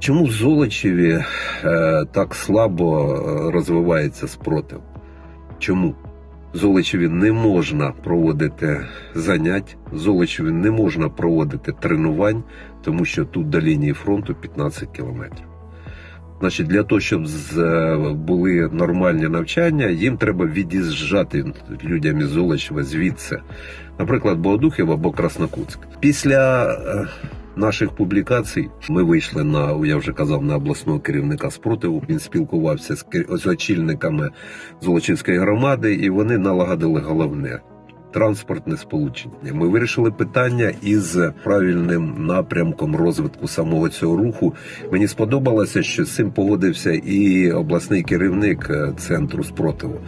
Чому в Золочеві е, так слабо е, розвивається спротив? Чому? Золочеві не можна проводити занять, Золочеві не можна проводити тренувань, тому що тут до лінії фронту 15 кілометрів. Значить, для того, щоб е, були нормальні навчання, їм треба від'їжджати людям із Золочева звідси, наприклад, Богодухів або Краснокутськ. Після наших публікацій ми вийшли на, я вже казав, на обласного керівника спротиву. Він спілкувався з, очільниками Золочівської громади, і вони налагодили головне. Транспортне сполучення. Ми вирішили питання із правильним напрямком розвитку самого цього руху. Мені сподобалося, що з цим погодився і обласний керівник е, центру спротиву.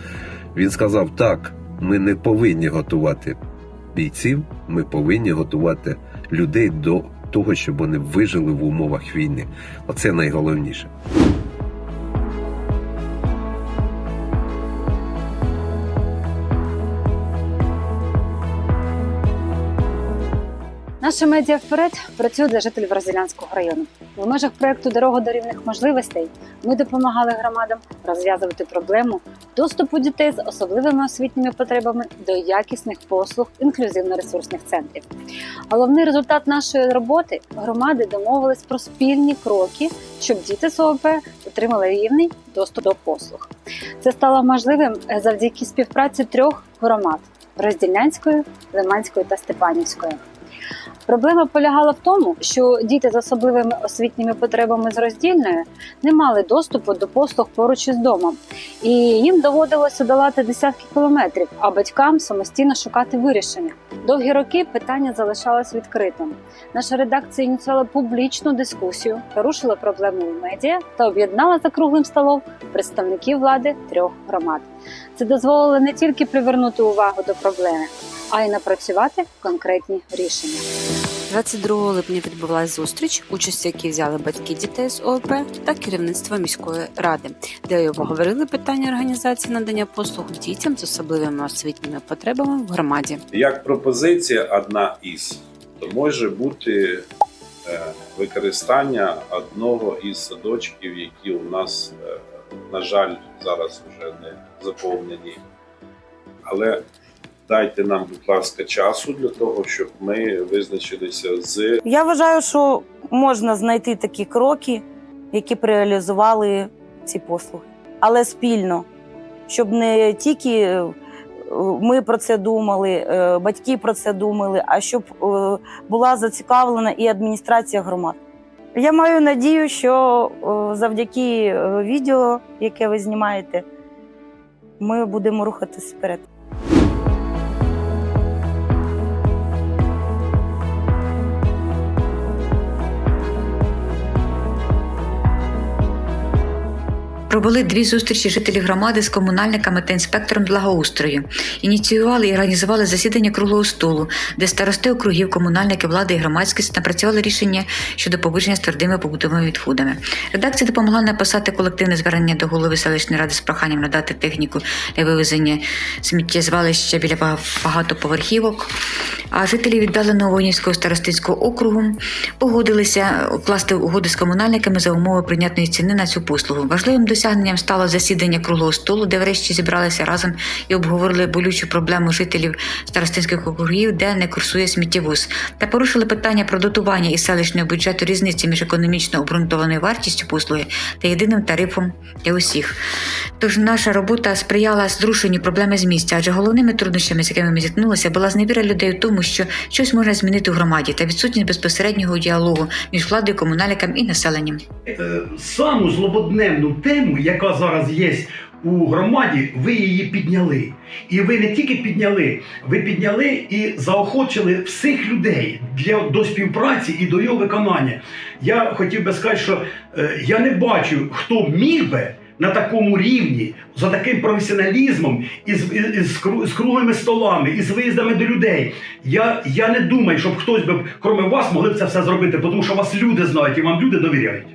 Він сказав: так, ми не повинні готувати бійців, ми повинні готувати людей до того, щоб вони вижили в умовах війни. Оце найголовніше. Наша медіа вперед працює для жителів Розілянського району. В межах проекту Дорога до рівних можливостей ми допомагали громадам розв'язувати проблему доступу дітей з особливими освітніми потребами до якісних послуг інклюзивно-ресурсних центрів. Головний результат нашої роботи громади домовились про спільні кроки, щоб діти з ООП отримали рівний доступ до послуг. Це стало можливим завдяки співпраці трьох громад Роздільнянської, Лиманської та Степанівської. Проблема полягала в тому, що діти з особливими освітніми потребами з роздільної не мали доступу до послуг поруч із домом, і їм доводилося долати десятки кілометрів, а батькам самостійно шукати вирішення. Довгі роки питання залишалось відкритим. Наша редакція ініціювала публічну дискусію, порушила проблему в медіа та об'єднала за круглим столом представників влади трьох громад. Це дозволило не тільки привернути увагу до проблеми, а й напрацювати конкретні рішення. 22 липня відбулася зустріч, участь в якій взяли батьки дітей з ООП та керівництво міської ради, де й обговорили питання організації надання послуг дітям з особливими освітніми потребами в громаді. Як пропозиція одна із, то може бути е, використання одного із садочків, які у нас, е, на жаль, зараз вже не заповнені. Але дайте нам, будь ласка, часу для того, щоб ми визначилися з Я вважаю, що можна знайти такі кроки, які б реалізували ці послуги, але спільно, щоб не тільки е, ми про це думали, е, батьки про це думали, а щоб е, була зацікавлена і адміністрація громад. Я маю надію, що завдяки відео, яке ви знімаєте, ми будемо рухатись вперед. Провели дві зустрічі жителів громади з комунальниками та інспектором благоустрою. Ініціювали і організували засідання круглого столу, де старости округів, комунальники, влади і громадськість напрацювали рішення щодо поводження з твердими побутовими відходами. Редакція допомогла написати колективне звернення до голови селищної ради з проханням надати техніку для вивезення сміттєзвалища біля багатоповерхівок. А жителі віддаленого Воїнського старостинського округу погодилися укласти угоди з комунальниками за умови прийнятної ціни на цю послугу. Важливим досягненням стало засідання круглого столу, де врешті зібралися разом і обговорили болючу проблему жителів старостинських округів, де не курсує сміттєвоз, та порушили питання про дотування із селищного бюджету різниці між економічно обґрунтованою вартістю послуги та єдиним тарифом для усіх. Тож наша робота сприяла зрушенню проблеми з місця, адже головними труднощами, з якими ми зіткнулися, була зневіра людей в тому, що щось можна змінити в громаді та відсутність безпосереднього діалогу між владою, комунальниками і населенням. Е, саму злободневну тему, яка зараз є у громаді, ви її підняли. І ви не тільки підняли, ви підняли і заохочили всіх людей для до співпраці і до його виконання. Я хотів би сказати, що е, я не бачу, хто міг би. На такому рівні, за таким професіоналізмом, із, з, і, з, з круглими столами, із виїздами до людей. Я, я не думаю, щоб хтось би, крім вас, могли б це все зробити, тому що вас люди знають і вам люди довіряють.